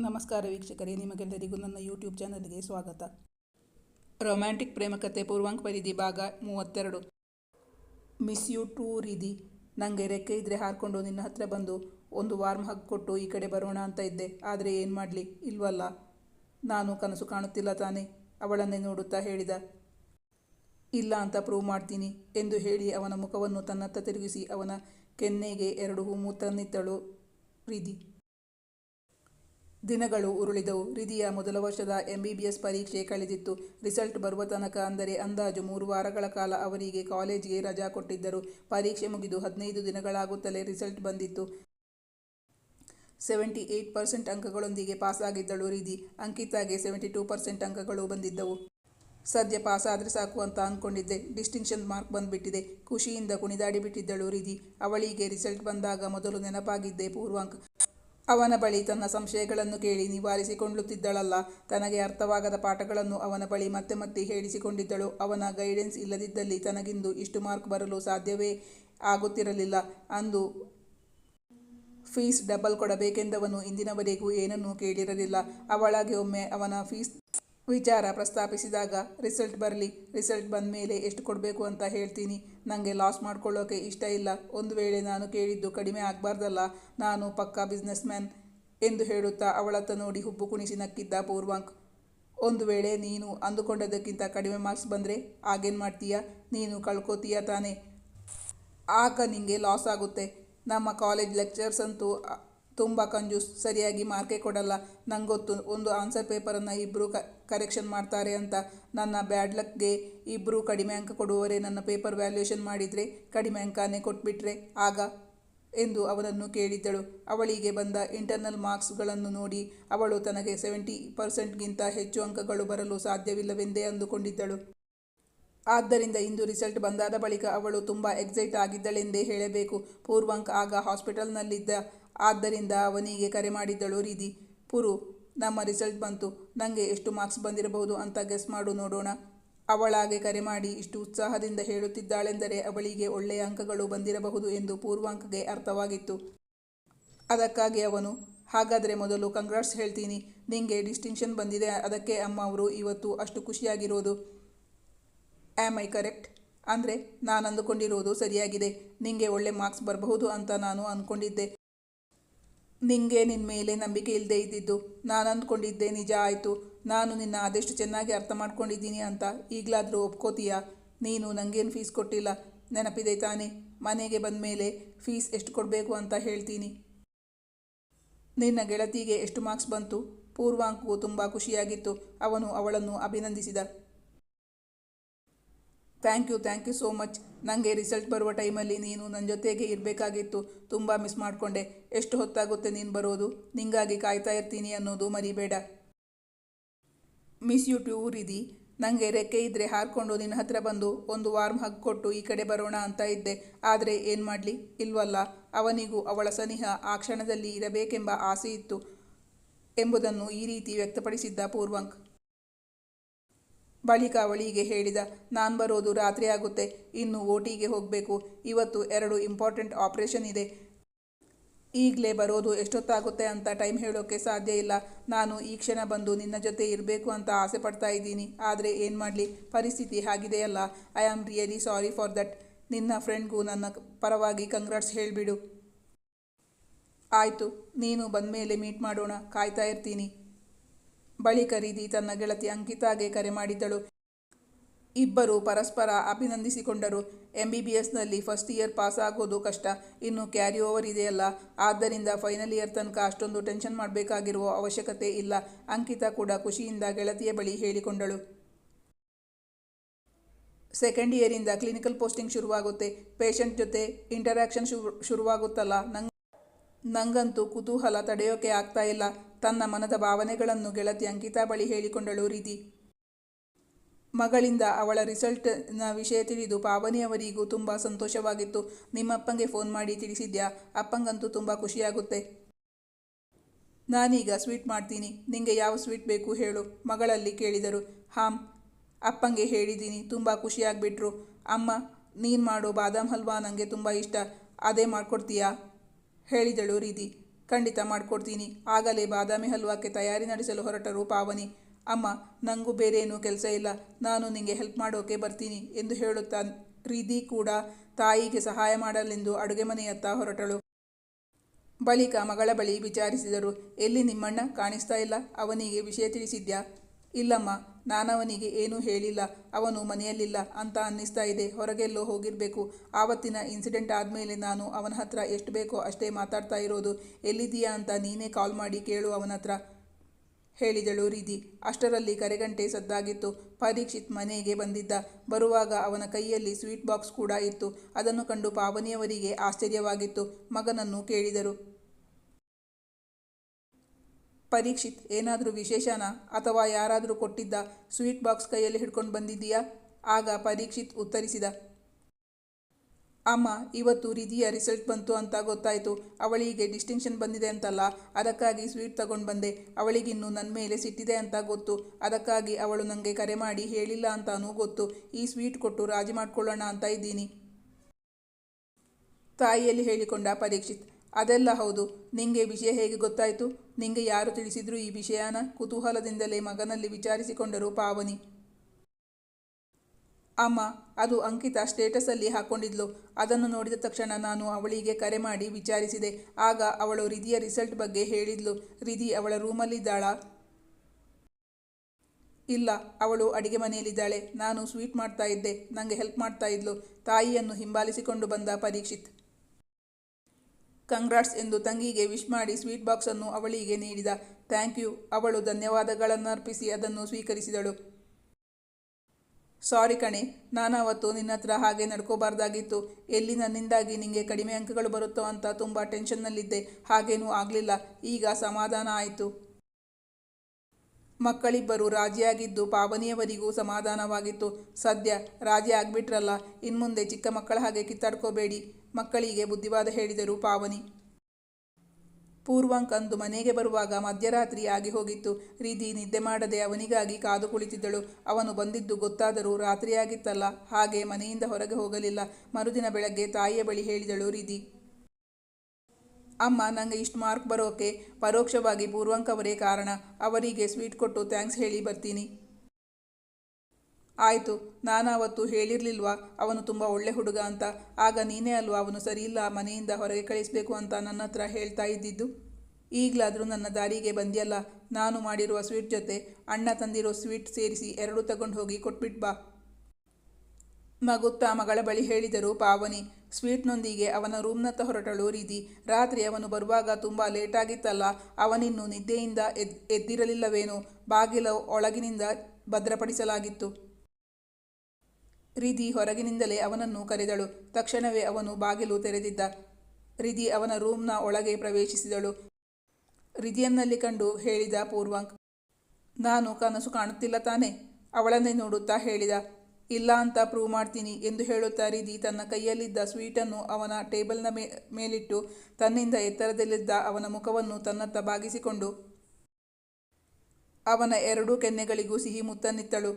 ನಮಸ್ಕಾರ ವೀಕ್ಷಕರೇ, ನಿಮಗೆಲ್ಲರಿಗೂ ನನ್ನ ಯೂಟ್ಯೂಬ್ ಚಾನಲ್ಗೆ ಸ್ವಾಗತ. ರೊಮ್ಯಾಂಟಿಕ್ ಪ್ರೇಮಕತೆ ಪೂರ್ವಾಂಕ್ ಪರಿಧಿ ಭಾಗ ಮೂವತ್ತೆರಡು. ಮಿಸ್ ಯು ಟೂ ರೀದಿ ನನಗೆ ರೆಕ್ಕೆ ಇದ್ದರೆ ಹಾರ್ಕೊಂಡು ನಿನ್ನ ಹತ್ರ ಬಂದು ಒಂದು ವಾರ್ಮ್ ಹಗ್ ಕೊಟ್ಟು ಈ ಕಡೆ ಬರೋಣ ಅಂತ ಇದ್ದೆ. ಆದರೆ ಏನು ಮಾಡಲಿ? ಇಲ್ವಲ್ಲ? ನಾನು ಕನಸು ಕಾಣುತ್ತಿಲ್ಲ ತಾನೇ, ಅವಳನ್ನೇ ನೋಡುತ್ತಾ ಹೇಳಿದ. ಇಲ್ಲ ಅಂತ ಪ್ರೂವ್ ಮಾಡ್ತೀನಿ ಎಂದು ಹೇಳಿ ಅವನ ಮುಖವನ್ನು ತನ್ನತ್ತ ತಿರುಗಿಸಿ ಅವನ ಕೆನ್ನೆಗೆ ಎರಡು ಹೂ ಮೂತನ್ನಿತ್ತಳು ರಿದಿ ದಿನಗಳು ಉರುಳಿದವು. ರಿದಿಯ ಮೊದಲ ವರ್ಷದ ಎಂಬಿಬಿಎಸ್ ಪರೀಕ್ಷೆ ಕಳೆದಿತ್ತು. ರಿಸಲ್ಟ್ ಬರುವ ತನಕ ಅಂದರೆ ಅಂದಾಜು ಮೂರು ವಾರಗಳ ಕಾಲ ಅವರಿಗೆ ಕಾಲೇಜ್ಗೆ ರಜಾ ಕೊಟ್ಟಿದ್ದರು. ಪರೀಕ್ಷೆ ಮುಗಿದು ಹದಿನೈದು ದಿನಗಳಾಗುತ್ತಲೇ ರಿಸಲ್ಟ್ ಬಂದಿತ್ತು. ಸೆವೆಂಟಿ ಏಯ್ಟ್ ಪರ್ಸೆಂಟ್ ಅಂಕಗಳೊಂದಿಗೆ ಪಾಸಾಗಿದ್ದಳು ರಿದಿ ಅಂಕಿತಾಗೆ ಸೆವೆಂಟಿ ಟೂ ಪರ್ಸೆಂಟ್ ಅಂಕಗಳು ಬಂದಿದ್ದವು. ಸದ್ಯ ಪಾಸ್ ಸಾಕು ಅಂತ ಅಂದ್ಕೊಂಡಿದ್ದೆ ಡಿಸ್ಟಿಂಕ್ಷನ್ ಮಾರ್ಕ್ ಬಂದುಬಿಟ್ಟಿದೆ. ಖುಷಿಯಿಂದ ಕುಣಿದಾಡಿಬಿಟ್ಟಿದ್ದಳು ರಿದಿ ಅವಳಿಗೆ ರಿಸಲ್ಟ್ ಬಂದಾಗ ಮೊದಲು ನೆನಪಾಗಿದ್ದೆ ಪೂರ್ವಾಂಕ್ ಅವನ ಬಳಿ ತನ್ನ ಸಂಶಯಗಳನ್ನು ಕೇಳಿ ನಿವಾರಿಸಿಕೊಳ್ಳುತ್ತಿದ್ದಳಲ್ಲ. ತನಗೆ ಅರ್ಥವಾಗದ ಪಾಠಗಳನ್ನು ಅವನ ಬಳಿ ಮತ್ತೆ ಮತ್ತೆ ಹೇಳಿಸಿಕೊಂಡಿದ್ದಳು. ಅವನ ಗೈಡೆನ್ಸ್ ಇಲ್ಲದಿದ್ದಲ್ಲಿ ತನಗಿಂದು ಇಷ್ಟು ಮಾರ್ಕ್ ಬರಲು ಸಾಧ್ಯವೇ ಆಗುತ್ತಿರಲಿಲ್ಲ. ಅಂದು ಫೀಸ್ ಡಬಲ್ ಕೊಡಬೇಕೆಂದವನು ಇಂದಿನವರೆಗೂ ಏನನ್ನೂ ಕೇಳಿರಲಿಲ್ಲ. ಅವಳಾಗಿ ಒಮ್ಮೆ ಅವನ ಫೀಸ್ ವಿಚಾರ ಪ್ರಸ್ತಾಪಿಸಿದಾಗ, ರಿಸಲ್ಟ್ ಬರಲಿ, ರಿಸಲ್ಟ್ ಬಂದ ಮೇಲೆ ಎಷ್ಟು ಕೊಡಬೇಕು ಅಂತ ಹೇಳ್ತೀನಿ. ನನಗೆ ಲಾಸ್ ಮಾಡ್ಕೊಳ್ಳೋಕೆ ಇಷ್ಟ ಇಲ್ಲ. ಒಂದು ವೇಳೆ ನಾನು ಕೇಳಿದ್ದು ಕಡಿಮೆ ಆಗಬಾರ್ದಲ್ಲ. ನಾನು ಪಕ್ಕಾ ಬಿಸ್ನೆಸ್ ಮ್ಯಾನ್ ಎಂದು ಹೇಳುತ್ತಾ ಅವಳತ್ತ ನೋಡಿ ಹುಬ್ಬು ಕುಣಿಸಿ ನಕ್ಕಿದ್ದ ಪೂರ್ವಾಂಕ್. ಒಂದು ವೇಳೆ ನೀನು ಅಂದುಕೊಂಡದಕ್ಕಿಂತ ಕಡಿಮೆ ಮಾರ್ಕ್ಸ್ ಬಂದರೆ ಆಗೇನು ಮಾಡ್ತೀಯ? ನೀನು ಕಳ್ಕೊತೀಯ ತಾನೇ? ಆಗ ನಿಮಗೆ ಲಾಸ್ ಆಗುತ್ತೆ. ನಮ್ಮ ಕಾಲೇಜ್ ಲೆಕ್ಚರ್ಸ್ ಅಂತೂ ತುಂಬ ಕಂಜೂಸ್ ಸರಿಯಾಗಿ ಮಾರ್ಕೆ ಕೊಡಲ್ಲ. ನಂಗೆ ಒಂದು ಆನ್ಸರ್ ಪೇಪರನ್ನು ಇಬ್ಬರು ಕರೆಕ್ಷನ್ ಮಾಡ್ತಾರೆ ಅಂತ. ನನ್ನ ಬ್ಯಾಡ್ ಲಕ್ಗೆ ಇಬ್ಬರು ಕಡಿಮೆ ಅಂಕ ಕೊಡುವವರೇ. ನನ್ನ ಪೇಪರ್ ವ್ಯಾಲ್ಯೂಯೇಷನ್ ಮಾಡಿದರೆ ಕಡಿಮೆ ಅಂಕನೇ ಕೊಟ್ಬಿಟ್ರೆ. ಆಗ ಎಂದು ಅವನನ್ನು ಕೇಳಿದ್ದಳು. ಅವಳಿಗೆ ಬಂದ ಇಂಟರ್ನಲ್ ಮಾರ್ಕ್ಸ್ಗಳನ್ನು ನೋಡಿ ಅವಳು ತನಗೆ ಸೆವೆಂಟಿ ಪರ್ಸೆಂಟ್ಗಿಂತ ಹೆಚ್ಚು ಅಂಕಗಳು ಬರಲು ಸಾಧ್ಯವಿಲ್ಲವೆಂದೇ ಅಂದುಕೊಂಡಿದ್ದಳು. ಆದ್ದರಿಂದ ಇಂದು ರಿಸಲ್ಟ್ ಬಂದಾದ ಬಳಿಕ ಅವಳು ತುಂಬ ಎಕ್ಸೈಟ್ ಆಗಿದ್ದಳೆಂದೇ ಹೇಳಬೇಕು. ಪೂರ್ವಾಂಕ್ ಆಗ ಹಾಸ್ಪಿಟಲ್ನಲ್ಲಿದ್ದ ಆದ್ದರಿಂದ ಅವನಿಗೆ ಕರೆ ಮಾಡಿದ್ದಳು ರೀದಿ ಪುರು, ನಮ್ಮ ರಿಸಲ್ಟ್ ಬಂತು. ನನಗೆ ಎಷ್ಟು ಮಾರ್ಕ್ಸ್ ಬಂದಿರಬಹುದು ಅಂತ ಗೆಸ್ ಮಾಡು, ನೋಡೋಣ. ಅವಳಾಗೆ ಕರೆ ಮಾಡಿ, ಇಷ್ಟು ಉತ್ಸಾಹದಿಂದ ಹೇಳುತ್ತಿದ್ದಾಳೆಂದರೆ ಅವಳಿಗೆ ಒಳ್ಳೆಯ ಅಂಕಗಳು ಬಂದಿರಬಹುದು ಎಂದು ಪೂರ್ವಾಂಕಗೆ ಅರ್ಥವಾಗಿತ್ತು. ಅದಕ್ಕಾಗಿ ಅವನು, ಹಾಗಾದರೆ ಮೊದಲು ಕಂಗ್ರಾಟ್ಸ್ ಹೇಳ್ತೀನಿ. ನಿಂಗೆ ಡಿಸ್ಟಿಂಕ್ಷನ್ ಬಂದಿದೆ. ಅದಕ್ಕೆ ಅಮ್ಮ ಅವರು ಇವತ್ತು ಅಷ್ಟು ಖುಷಿಯಾಗಿರೋದು. ಆ್ಯಮ್ ಐ ಕರೆಕ್ಟ್ ಅಂದರೆ ನಾನು ಅಂದುಕೊಂಡಿರೋದು ಸರಿಯಾಗಿದೆ. ನಿಂಗೆ ಒಳ್ಳೆ ಮಾರ್ಕ್ಸ್ ಬರಬಹುದು ಅಂತ ನಾನು ಅಂದ್ಕೊಂಡಿದ್ದೆ ನಿಂಗೆ ನಿನ್ನ ಮೇಲೆ ನಂಬಿಕೆ ಇಲ್ಲದೆ ಇದ್ದಿದ್ದು. ನಾನು ಅಂದ್ಕೊಂಡಿದ್ದೆ, ನಿಜ ಆಯಿತು. ನಾನು ನಿನ್ನ ಆದಷ್ಟು ಚೆನ್ನಾಗಿ ಅರ್ಥ ಮಾಡ್ಕೊಂಡಿದ್ದೀನಿ ಅಂತ ಈಗಲಾದರೂ ಒಪ್ಕೋತೀಯಾ? ನೀನು ನನಗೇನು ಫೀಸ್ ಕೊಟ್ಟಿಲ್ಲ? ನೆನಪಿದೆ ತಾನೆ. ಮನೆಗೆ ಬಂದ ಮೇಲೆ ಫೀಸ್ ಎಷ್ಟು ಕೊಡಬೇಕು ಅಂತ ಹೇಳ್ತೀನಿ. ನಿನ್ನ ಗೆಳತಿಗೆ ಎಷ್ಟು ಮಾರ್ಕ್ಸ್ ಬಂತು? ಪೂರ್ವಾಂಕು ತುಂಬ ಖುಷಿಯಾಗಿತ್ತು. ಅವನು ಅವಳನ್ನು ಅಭಿನಂದಿಸಿದ. Thank you thank you so much ನನಗೆ ರಿಸಲ್ಟ್ ಬರುವ ಟೈಮಲ್ಲಿ ನೀನು ನನ್ನ ಜೊತೆಗೆ ಇರಬೇಕಾಗಿತ್ತು. ತುಂಬ ಮಿಸ್ ಮಾಡಿಕೊಂಡೆ. ಎಷ್ಟು ಹೊತ್ತಾಗುತ್ತೆ ನೀನು ಬರೋದು? ನಿಂಗಾಗಿ ಕಾಯ್ತಾ ಇರ್ತೀನಿ ಅನ್ನೋದು ಮರಿಬೇಡ. ಮಿಸ್ ಯು ಟ್ಯೂ ರಿದಿ ನನಗೆ ರೆಕ್ಕೆ ಇದ್ದರೆ ಹಾರ್ಕೊಂಡು ನಿನ್ನ ಹತ್ರ ಬಂದು ಒಂದು ವಾರ್ಮ್ ಹಗ್ ಕೊಟ್ಟು ಈ ಕಡೆ ಬರೋಣ ಅಂತ ಇದ್ದೆ. ಆದರೆ ಏನು ಮಾಡಲಿ? ಇಲ್ವಲ್ಲ, ಅವನಿಗೂ ಅವಳ ಸನಿಹ ಆ ಕ್ಷಣದಲ್ಲಿ ಇರಬೇಕೆಂಬ ಆಸೆ ಇತ್ತು ಎಂಬುದನ್ನು ಈ ರೀತಿ ವ್ಯಕ್ತಪಡಿಸಿದ್ದ ಪೂರ್ವಂಕ್. ಬಳಿಕ ಅವಳಿಗೆ ಹೇಳಿದ, ನಾನು ಬರೋದು ರಾತ್ರಿ ಆಗುತ್ತೆ, ಇನ್ನು ಓಟಿಗೆ ಹೋಗಬೇಕು. ಇವತ್ತು ಎರಡು ಇಂಪಾರ್ಟೆಂಟ್ ಆಪರೇಷನ್ ಇದೆ. ಈಗಲೇ ಬರೋದು ಎಷ್ಟೊತ್ತಾಗುತ್ತೆ ಅಂತ ಟೈಮ್ ಹೇಳೋಕ್ಕೆ ಸಾಧ್ಯ ಇಲ್ಲ. ನಾನು ಈ ಕ್ಷಣ ಬಂದು ನಿನ್ನ ಜೊತೆ ಇರಬೇಕು ಅಂತ ಆಸೆ ಪಡ್ತಾ ಇದ್ದೀನಿ. ಆದರೆ ಏನು ಮಾಡಲಿ? ಪರಿಸ್ಥಿತಿ ಹಾಗಿದೆಯಲ್ಲ. I am really sorry for that ನಿನ್ನ ಫ್ರೆಂಡ್ಗೂ ನನ್ನ ಪರವಾಗಿ ಕಂಗ್ರಾಟ್ಸ್ ಹೇಳಿಬಿಡು. ಆಯಿತು, ನೀನು ಬಂದ ಮೇಲೆ ಮೀಟ್ ಮಾಡೋಣ. ಕಾಯ್ತಾ ಇರ್ತೀನಿ. ಬಳಿಕ ರೀತಿ ತನ್ನ ಗೆಳತಿ ಅಂಕಿತಾಗೆ ಕರೆ ಮಾಡಿದ್ದಳು. ಇಬ್ಬರು ಪರಸ್ಪರ ಅಭಿನಂದಿಸಿಕೊಂಡರು. ಎಂ ಬಿ ಬಿ ಎಸ್ನಲ್ಲಿ ಫಸ್ಟ್ ಇಯರ್ ಪಾಸ್ ಆಗೋದು ಕಷ್ಟ. ಇನ್ನು ಕ್ಯಾರಿ ಓವರ್ ಇದೆಯಲ್ಲ ಆದ್ದರಿಂದ ಫೈನಲ್ ಇಯರ್ ತನಕ ಅಷ್ಟೊಂದು ಟೆನ್ಷನ್ ಮಾಡಬೇಕಾಗಿರುವ ಅವಶ್ಯಕತೆ ಇಲ್ಲ. ಅಂಕಿತಾ ಕೂಡ ಖುಷಿಯಿಂದ ಗೆಳತಿಯ ಬಳಿ ಹೇಳಿಕೊಂಡಳು. ಸೆಕೆಂಡ್ ಇಯರಿಂದ ಕ್ಲಿನಿಕಲ್ ಪೋಸ್ಟಿಂಗ್ ಶುರುವಾಗುತ್ತೆ. ಪೇಷಂಟ್ ಜೊತೆ ಇಂಟರಾಕ್ಷನ್ ಶುರು, ಶುರುವಾಗುತ್ತಲ್ಲ. ನಂಗೆ, ನಂಗಂತೂ ಕುತೂಹಲ ತಡೆಯೋಕೆ ಆಗ್ತಾ ಇಲ್ಲ. ತನ್ನ ಮನದ ಭಾವನೆಗಳನ್ನು ಗೆಳತಿ ಅಂಕಿತಾ ಬಳಿ ಹೇಳಿಕೊಂಡಳು ರೀತಿ. ಮಗಳಿಂದ ಅವಳ ರಿಸಲ್ಟ್ನ ವಿಷಯ ತಿಳಿದು ಪಾವನಿಯವರಿಗೂ ತುಂಬ ಸಂತೋಷವಾಗಿತ್ತು. ನಿಮ್ಮಪ್ಪಂಗೆ ಫೋನ್ ಮಾಡಿ ತಿಳಿಸಿದ್ಯಾ? ಅಪ್ಪಂಗಂತೂ ತುಂಬ ಖುಷಿಯಾಗುತ್ತೆ. ನಾನೀಗ ಸ್ವೀಟ್ ಮಾಡ್ತೀನಿ. ನಿಂಗೆ ಯಾವ ಸ್ವೀಟ್ ಬೇಕು ಹೇಳು, ಮಗಳಲ್ಲಿ ಕೇಳಿದರು. ಹಾಂ, ಅಪ್ಪಂಗೆ ಹೇಳಿದ್ದೀನಿ. ತುಂಬ ಖುಷಿಯಾಗ್ಬಿಟ್ರು. ಅಮ್ಮ, ನೀನು ಮಾಡೋ ಬಾದಾಮ್ ಹಲ್ವಾ ನನಗೆ ತುಂಬ ಇಷ್ಟ. ಅದೇ ಮಾಡ್ಕೊಡ್ತೀಯಾ? ಹೇಳಿದಳು ರೀತಿ. ಖಂಡಿತ ಮಾಡಿಕೊಡ್ತೀನಿ. ಆಗಲೇ ಬಾದಾಮಿ ಹಲ್ವಾಕ್ಕೆ ತಯಾರಿ ನಡೆಸಲು ಹೊರಟರು ಪಾವನಿ ಅಮ್ಮ ನನಗೂ ಬೇರೇನೂ ಕೆಲಸ ಇಲ್ಲ. ನಾನು ನಿಂಗೆ ಹೆಲ್ಪ್ ಮಾಡೋಕೆ ಬರ್ತೀನಿ ಎಂದು ಹೇಳುತ್ತಾ ರೀಧಿ ಕೂಡ ತಾಯಿಗೆ ಸಹಾಯ ಮಾಡಲೆಂದು ಅಡುಗೆ ಮನೆಯತ್ತ ಹೊರಟಳು. ಬಳಿಕ ಮಗಳ ಬಳಿ ವಿಚಾರಿಸಿದರು. ಎಲ್ಲಿ ನಿಮ್ಮಣ್ಣ? ಕಾಣಿಸ್ತಾ ಇಲ್ಲ. ಅವನಿಗೆ ವಿಷಯ ತಿಳಿಸಿದ್ಯಾ? ಇಲ್ಲಮ್ಮ, ನಾನವನಿಗೆ ಏನೂ ಹೇಳಿಲ್ಲ, ಅವನು ಮನೆಯಲ್ಲಿಲ್ಲ ಅಂತ ಅನ್ನಿಸ್ತಾ ಇದೆ, ಹೊರಗೆಲ್ಲೋ ಹೋಗಿರಬೇಕು. ಆವತ್ತಿನ ಇನ್ಸಿಡೆಂಟ್ ಆದಮೇಲೆ ನಾನು ಅವನ ಹತ್ರ ಎಷ್ಟು ಬೇಕೋ ಅಷ್ಟೇ ಮಾತಾಡ್ತಾ ಇರೋದು. ಎಲ್ಲಿದ್ದೀಯಾ ಅಂತ ನೀನೇ ಕಾಲ್ ಮಾಡಿ ಕೇಳು ಅವನ ಹತ್ರ, ಹೇಳಿದಳು ರೀದಿ ಅಷ್ಟರಲ್ಲಿ ಕರೆಗಂಟೆ ಸದ್ದಾಗಿತ್ತು. ಪರೀಕ್ಷಿತ್ ಮನೆಗೆ ಬಂದಿದ್ದ. ಬರುವಾಗ ಅವನ ಕೈಯಲ್ಲಿ ಸ್ವೀಟ್ ಬಾಕ್ಸ್ ಕೂಡ ಇತ್ತು. ಅದನ್ನು ಕಂಡು ಪಾವನಿಯವರಿಗೆ ಆಶ್ಚರ್ಯವಾಗಿತ್ತು. ಮಗನನ್ನು ಕೇಳಿದರು. ಪರೀಕ್ಷಿತ್, ಏನಾದರೂ ವಿಶೇಷನಾ? ಅಥವಾ ಯಾರಾದರೂ ಕೊಟ್ಟಿದ್ದ ಸ್ವೀಟ್ ಬಾಕ್ಸ್ ಕೈಯಲ್ಲಿ ಹಿಡ್ಕೊಂಡು ಬಂದಿದ್ದೀಯಾ? ಆಗ ಪರೀಕ್ಷಿತ್ ಉತ್ತರಿಸಿದ. ಅಮ್ಮ, ಇವತ್ತು ರಿಧಿಯ ರಿಸಲ್ಟ್ ಬಂತು ಅಂತ ಗೊತ್ತಾಯಿತು. ಅವಳಿಗೆ ಡಿಸ್ಟಿಂಕ್ಷನ್ ಬಂದಿದೆ ಅಂತಲ್ಲ, ಅದಕ್ಕಾಗಿ ಸ್ವೀಟ್ ತಗೊಂಡು ಬಂದೆ. ಅವಳಿಗಿನ್ನು ನನ್ನ ಮೇಲೆ ಸಿಟ್ಟಿದೆ ಅಂತ ಗೊತ್ತು. ಅದಕ್ಕಾಗಿ ಅವಳು ನನಗೆ ಕರೆ ಮಾಡಿ ಹೇಳಿಲ್ಲ ಅಂತಾನೂ ಗೊತ್ತು. ಈ ಸ್ವೀಟ್ ಕೊಟ್ಟು ರಾಜಿ ಮಾಡ್ಕೊಳ್ಳೋಣ ಅಂತ ಇದ್ದೀನಿ. ತಾಯಿಯಲ್ಲಿ ಹೇಳಿಕೊಂಡ ಪರೀಕ್ಷಿತ್ ಅದೆಲ್ಲ ಹೌದು. ನಿಂಗೆ ವಿಷಯ ಹೇಗೆ ಗೊತ್ತಾಯಿತು? ನಿಂಗೆ ಯಾರು ತಿಳಿಸಿದ್ರು ಈ ವಿಷಯನ? ಕುತೂಹಲದಿಂದಲೇ ಮಗನಲ್ಲಿ ವಿಚಾರಿಸಿಕೊಂಡರು ಪಾವನಿ ಅಮ್ಮ, ಅದು ಅಂಕಿತ ಸ್ಟೇಟಸಲ್ಲಿ ಹಾಕ್ಕೊಂಡಿದ್ಲು ಅದನ್ನು ನೋಡಿದ ತಕ್ಷಣ ನಾನು ಅವಳಿಗೆ ಕರೆ ಮಾಡಿ ವಿಚಾರಿಸಿದೆ. ಆಗ ಅವಳು ರಿಧಿಯ ರಿಸಲ್ಟ್ ಬಗ್ಗೆ ಹೇಳಿದ್ಲು. ರಿಧಿ ಅವಳ ರೂಮಲ್ಲಿದ್ದಾಳ? ಇಲ್ಲ, ಅವಳು ಅಡಿಗೆ ಮನೆಯಲ್ಲಿದ್ದಾಳೆ. ನಾನು ಸ್ವೀಟ್ ಮಾಡ್ತಾ ಇದ್ದೆ. ನನಗೆ ಹೆಲ್ಪ್ ಮಾಡ್ತಾ ಇದ್ಲು. ತಾಯಿಯನ್ನು ಹಿಂಬಾಲಿಸಿಕೊಂಡು ಬಂದ ಪರೀಕ್ಷಿತ್. ಕಂಗ್ರಾಟ್ಸ್ ಎಂದು ತಂಗಿಗೆ ವಿಶ್ ಮಾಡಿ ಸ್ವೀಟ್ ಬಾಕ್ಸನ್ನು ಅವಳಿಗೆ ನೀಡಿದ. Thank you. ಅವಳು ಧನ್ಯವಾದಗಳನ್ನರ್ಪಿಸಿ ಅದನ್ನು ಸ್ವೀಕರಿಸಿದಳು. ಸಾರಿ ಕಣೆ. ನಾನಾವತ್ತು ನಿನ್ನ ಹತ್ರ ಹಾಗೆ ನಡ್ಕೋಬಾರ್ದಾಗಿತ್ತು. ಎಲ್ಲಿ ನನ್ನಿಂದಾಗಿ ನಿಮಗೆ ಕಡಿಮೆ ಅಂಕಗಳು ಬರುತ್ತೋ ಅಂತ ತುಂಬ ಟೆನ್ಷನ್ನಲ್ಲಿದ್ದೆ. ಹಾಗೇನೂ ಆಗಲಿಲ್ಲ. ಈಗ ಸಮಾಧಾನ ಆಯಿತು. ಮಕ್ಕಳಿಬ್ಬರು ರಾಜಿಯಾಗಿದ್ದು ಪಾವನಿಯವರಿಗೂ ಸಮಾಧಾನವಾಗಿತ್ತು. ಸದ್ಯ ರಾಜಿ ಆಗ್ಬಿಟ್ರಲ್ಲ, ಇನ್ಮುಂದೆ ಚಿಕ್ಕ ಮಕ್ಕಳ ಹಾಗೆ ಕಿತ್ತಾಡ್ಕೋಬೇಡಿ, ಮಕ್ಕಳಿಗೆ ಬುದ್ಧಿವಾದ ಹೇಳಿದರು ಪಾವನಿ. ಪೂರ್ವಾಂಕ್ ಮನೆಗೆ ಬರುವಾಗ ಮಧ್ಯರಾತ್ರಿ ಆಗಿ ಹೋಗಿತ್ತು. ರೀತಿ ನಿದ್ದೆ ಮಾಡದೆ ಅವನಿಗಾಗಿ ಕಾದು ಕುಳಿತಿದ್ದಳು. ಅವನು ಬಂದಿದ್ದು ಗೊತ್ತಾದರೂ ರಾತ್ರಿಯಾಗಿತ್ತಲ್ಲ, ಹಾಗೆ ಮನೆಯಿಂದ ಹೊರಗೆ ಹೋಗಲಿಲ್ಲ. ಮರುದಿನ ಬೆಳಗ್ಗೆ ತಾಯಿಯ ಬಳಿ ಹೇಳಿದಳು ರೀತಿ ಅಮ್ಮ ನನಗೆ ಇಷ್ಟು ಮಾರ್ಕ್ ಬರೋಕೆ ಪರೋಕ್ಷವಾಗಿ ಪೂರ್ವಂಕವರೇ ಕಾರಣ ಅವರಿಗೆ ಸ್ವೀಟ್ ಕೊಟ್ಟು ಥ್ಯಾಂಕ್ಸ್ ಹೇಳಿ ಬರ್ತೀನಿ. ಆಯಿತು, ನಾನು ಅವತ್ತು ಹೇಳಿರಲಿಲ್ವಾ, ಅವನು ತುಂಬ ಒಳ್ಳೆ ಹುಡುಗ ಅಂತ. ಆಗ ನೀನೇ ಅಲ್ವಾ ಅವನು ಸರಿಯಿಲ್ಲ ಮನೆಯಿಂದ ಹೊರಗೆ ಕಳಿಸಬೇಕು ಅಂತ ನನ್ನ ಹತ್ರ ಹೇಳ್ತಾ ಇದ್ದಿದ್ದು? ಈಗಲಾದರೂ ನನ್ನ ದಾರಿಗೆ ಬಂದಿಯಲ್ಲ, ನಾನು ಮಾಡಿರುವ ಸ್ವೀಟ್ ಜೊತೆ ಅಣ್ಣ ತಂದಿರೋ ಸ್ವೀಟ್ ಸೇರಿಸಿ ಎರಡೂ ತಗೊಂಡು ಹೋಗಿ ಕೊಟ್ಬಿಟ್ಟು ಬಾ. ನಗುತ್ತಾ ಮಗಳ ಬಳಿ ಹೇಳಿದರು ಪಾವನಿ ಸ್ವೀಟ್ನೊಂದಿಗೆ ಅವನ ರೂಮ್ನತ್ತ ಹೊರಟಳು ರೀತಿ ರಾತ್ರಿ ಅವನು ಬರುವಾಗ ತುಂಬ ಲೇಟಾಗಿತ್ತಲ್ಲ, ಅವನಿನ್ನು ನಿದ್ದೆಯಿಂದ ಎದ್, ಎದ್ದಿರಲಿಲ್ಲವೇನೋ, ಬಾಗಿಲ ಒಳಗಿನಿಂದ ಭದ್ರಪಡಿಸಲಾಗಿತ್ತು. ರಿಧಿ ಹೊರಗಿನಿಂದಲೇ ಅವನನ್ನು ಕರೆದಳು. ತಕ್ಷಣವೇ ಅವನು ಬಾಗಿಲು ತೆರೆದಿದ್ದ. ರಿಧಿ ಅವನ ರೂಮ್ನ ಒಳಗೆ ಪ್ರವೇಶಿಸಿದಳು. ರಿಧಿಯನ್ನಲ್ಲಿ ಕಂಡು ಹೇಳಿದ ಪೂರ್ವಾಂಕ್, ನಾನು ಕನಸು ಕಾಣುತ್ತಿಲ್ಲ ತಾನೆ? ಅವಳನ್ನೇ ನೋಡುತ್ತಾ ಹೇಳಿದ. ಇಲ್ಲ ಅಂತ ಪ್ರೂವ್ ಮಾಡ್ತೀನಿ ಎಂದು ಹೇಳುತ್ತಾ ರಿಧಿ ತನ್ನ ಕೈಯಲ್ಲಿದ್ದ ಸ್ವೀಟನ್ನು ಅವನ ಟೇಬಲ್ನ ಮೇ, ಮೇಲಿಟ್ಟು ತನ್ನಿಂದ ಎತ್ತರದಲ್ಲಿದ್ದ ಅವನ ಮುಖವನ್ನು ತನ್ನತ್ತ ಬಾಗಿಸಿಕೊಂಡು ಅವನ ಎರಡೂ ಕೆನ್ನೆಗಳಿಗೂ ಸಿಹಿ ಮುತ್ತನ್ನಿತ್ತಳು.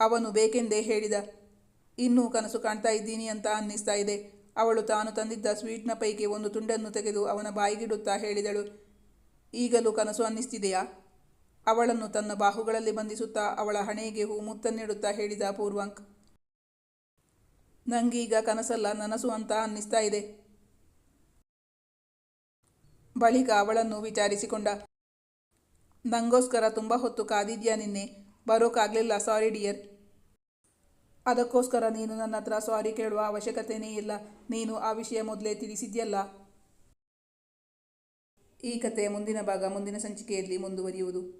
ಅವನು ಬೇಕೆಂದೇ ಹೇಳಿದ, ಇನ್ನೂ ಕನಸು ಕಾಣ್ತಾ ಇದ್ದೀನಿ ಅಂತ ಅನ್ನಿಸ್ತಾ ಇದೆ. ಅವಳು ತಾನು ತಂದಿದ್ದ ಸ್ವೀಟ್ನ ಪೈಕಿ ಒಂದು ತುಂಡನ್ನು ತೆಗೆದು ಅವನ ಬಾಯಿಗಿಡುತ್ತಾ ಹೇಳಿದಳು, ಈಗಲೂ ಕನಸು ಅನ್ನಿಸ್ತಿದೆಯಾ? ಅವಳನ್ನು ತನ್ನ ಬಾಹುಗಳಲ್ಲಿ ಬಂಧಿಸುತ್ತಾ ಅವಳ ಹಣೆಗೆ ಹೂ ಮುತ್ತನ್ನಿಡುತ್ತಾ ಹೇಳಿದ ಪೂರ್ವಾಂಕ್, ನಂಗೀಗ ಕನಸಲ್ಲ, ನನಸು ಅಂತ ಅನ್ನಿಸ್ತಾ ಇದೆ. ಬಳಿಕ ಅವಳನ್ನು ವಿಚಾರಿಸಿಕೊಂಡ, ನಂಗೋಸ್ಕರ ತುಂಬ ಹೊತ್ತು ಕಾದಿದ್ಯಾ ನಿನ್ನೆ? ಬರೋಕ್ಕಾಗಲಿಲ್ಲ ಸಾರಿ ಡಿಯರ್. ಅದಕ್ಕೋಸ್ಕರ ನೀನು ನನ್ನ ಹತ್ರ ಸಾರಿ ಕೇಳುವ ಅವಶ್ಯಕತೆಯೇ ಇಲ್ಲ. ನೀನು ಆ ವಿಷಯ ಮೊದಲೇ ತಿಳಿಸಿದ್ಯಲ್ಲ? ಈ ಕಥೆಯ ಮುಂದಿನ ಭಾಗ ಮುಂದಿನ ಸಂಚಿಕೆಯಲ್ಲಿ ಮುಂದುವರಿಯುವುದು.